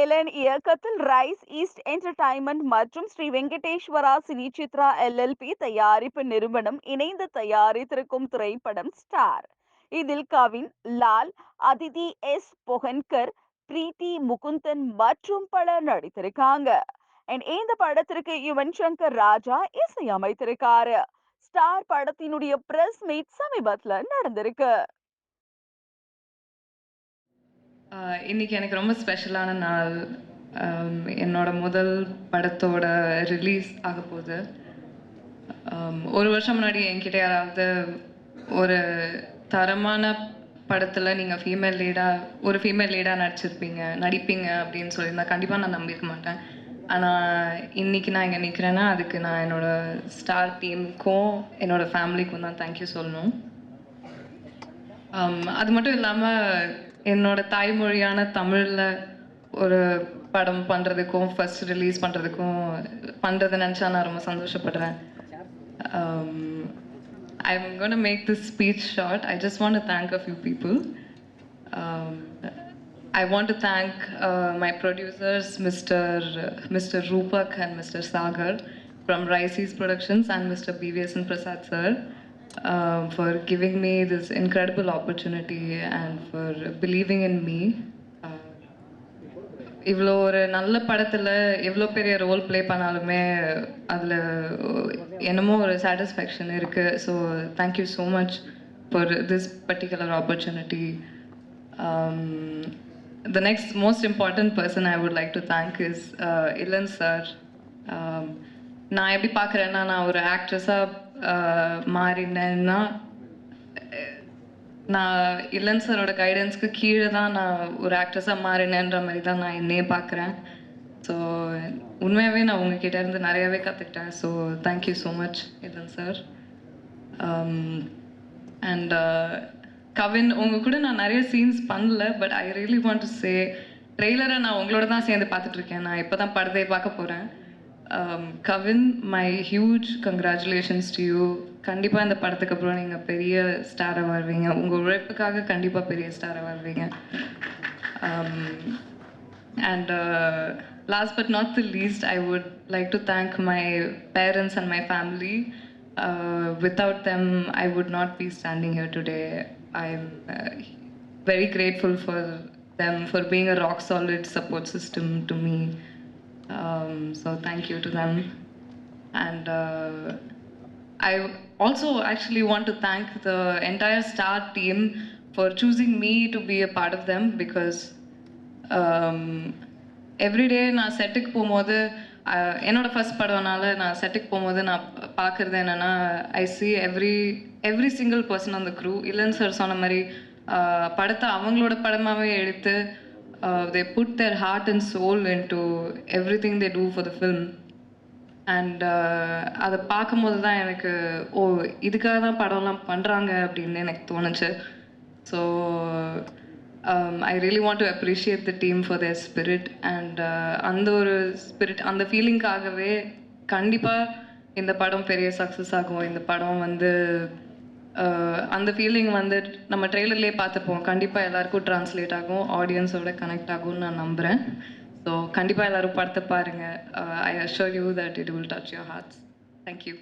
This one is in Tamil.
எலன் இயக்கத்தில் ரைஸ் ஈஸ்ட் என்டர்டைன்மெண்ட் மற்றும் ஸ்ரீ வெங்கடேஸ்வரா சினி சித்ரா எல்எல்பி தயாரிப்பு நிறுவனம் இணைந்து தயாரித்திருக்கும் திரைப்படம் ஸ்டார். இதில் கவின் லால் அதிதி எஸ் பொகன்கர் பிரீத்தி முகுந்தன் மற்றும் பலர் நடித்திருக்காங்க. இந்த படத்திற்கு யுவன் சங்கர் ராஜா இசையமைத்திருக்காரு. ஸ்டார் படத்தினுடைய பிரஸ் மீட் சமீபத்துல நடந்திருக்கு. இன்னைக்கு எனக்கு ரொம்ப ஸ்பெஷலான நாள் என்னோட முதல் படத்தோட ரிலீஸ் ஆக போகுது. ஒரு வருஷம் முன்னாடி என்கிட்ட யாராவது ஒரு தரமான படத்தில் நீங்கள் ஃபீமேல் லீடாக ஒரு ஃபீமேல் லீடாக நடிச்சிருப்பீங்க நடிப்பீங்க அப்படின்னு சொல்லியிருந்தா கண்டிப்பாக நான் நம்பியிருக்க மாட்டேன். ஆனால் இன்னைக்கு நான் இங்கே நிற்கிறேன்னா அதுக்கு நான் என்னோட ஸ்டார் டீமுக்கும் என்னோட ஃபேமிலிக்கும் தான் தேங்க்யூ சொல்லணும். அது மட்டும் இல்லாமல் என்னோட தாய்மொழியான தமிழில் ஒரு படம் பண்ணுறதுக்கும் ஃபர்ஸ்ட் ரிலீஸ் பண்ணுறதுக்கும் பண்ணுறதை நினச்சா நான் ரொம்ப சந்தோஷப்படுறேன் I'm gonna make this speech short I just want to thank a few people I want to thank uh, my producers, Mr. Mr. Rupak and Mr. Sagar from Rice's Productions and Mr. BVS and Prasad sir uh, for giving me this incredible opportunity and for believing in me. இவ்வளோ ஒரு நல்ல படத்தில் எவ்வளோ பெரிய ரோல் ப்ளே பண்ணாலுமே அதில் என்னமோ ஒரு சாட்டிஸ்ஃபேக்ஷன் இருக்குது so thank you so much for this particular opportunity the next most important person I would like to thank is Elan sir நான் எப்படி பார்க்குறேன்னா நான் ஒரு ஆக்ட்ரஸாக மாறினேன்னா நான் இல்லன் சாரோட கைடன்ஸ்க்கு கீழே தான் நான் ஒரு ஆக்ட்ரஸாக மாறினேன்ற மாதிரி தான் நான் என்னையே பார்க்குறேன். ஸோ உண்மையாகவே நான் உங்ககிட்ட இருந்து நிறையவே கற்றுக்கிட்டேன் so thank you so much Elan sir. Um, and uh, Kavin உங்க கூட நான் நிறைய சீன்ஸ் பண்ணல but I really want to say ட்ரெய்லரை நான் உங்களோட தான் சேர்ந்து பார்த்துட்ருக்கேன் நான் இப்போ தான் படத்தை பார்க்க போகிறேன் Kavin my huge congratulations to you கண்டிப்பாக இந்த படத்துக்கு அப்புறம் நீங்கள் பெரிய ஸ்டாராக வருவீங்க உங்கள் உழைப்புக்காக கண்டிப்பாக பெரிய ஸ்டாராக வருவீங்க And uh, last but not the least, I would like to thank my parents and my family. Uh, without them, I would not be standing here today. I'm uh, very grateful for them for being a rock solid support system to me. Um, so thank you to them. And uh, I also actually want to thank the entire Star team for choosing me to be a part of them because um, everyday நான் செட்டுக்கு போகும்போது uh, என்னோட ஃபர்ஸ்ட் படம்னால நான் செட்டுக்கு போகும்போது நான் பார்க்குறது என்னென்னா I see every every single person அந்த க்ரூ இல்லைன்னு சார் சொன்ன மாதிரி uh, படத்தை அவங்களோட படமாகவே எடுத்து they put their heart and soul into everything they do for the and அதை பார்க்கும்போது தான் எனக்கு ஓ இதுக்காக தான் படம்லாம் பண்ணுறாங்க அப்படின்னு எனக்கு தோணுச்சு. So I really want to appreciate the team for their spirit and அந்த ஒரு ஸ்பிரிட் அந்த ஃபீலிங்காகவே கண்டிப்பாக இந்த படம் பெரிய சக்ஸஸ் ஆகும். இந்த படம் வந்து அந்த ஃபீலிங் வந்து நம்ம ட்ரெய்லர்லேயே பார்த்துப்போம் கண்டிப்பாக எல்லாருக்கும் ட்ரான்ஸ்லேட் ஆகும் ஆடியன்ஸோட கனெக்ட் ஆகும்னு நான் நம்புகிறேன் ஸோ கண்டிப்பாக எல்லோரும் படத்தை பாருங்கள் I assure you that it will touch your hearts thank you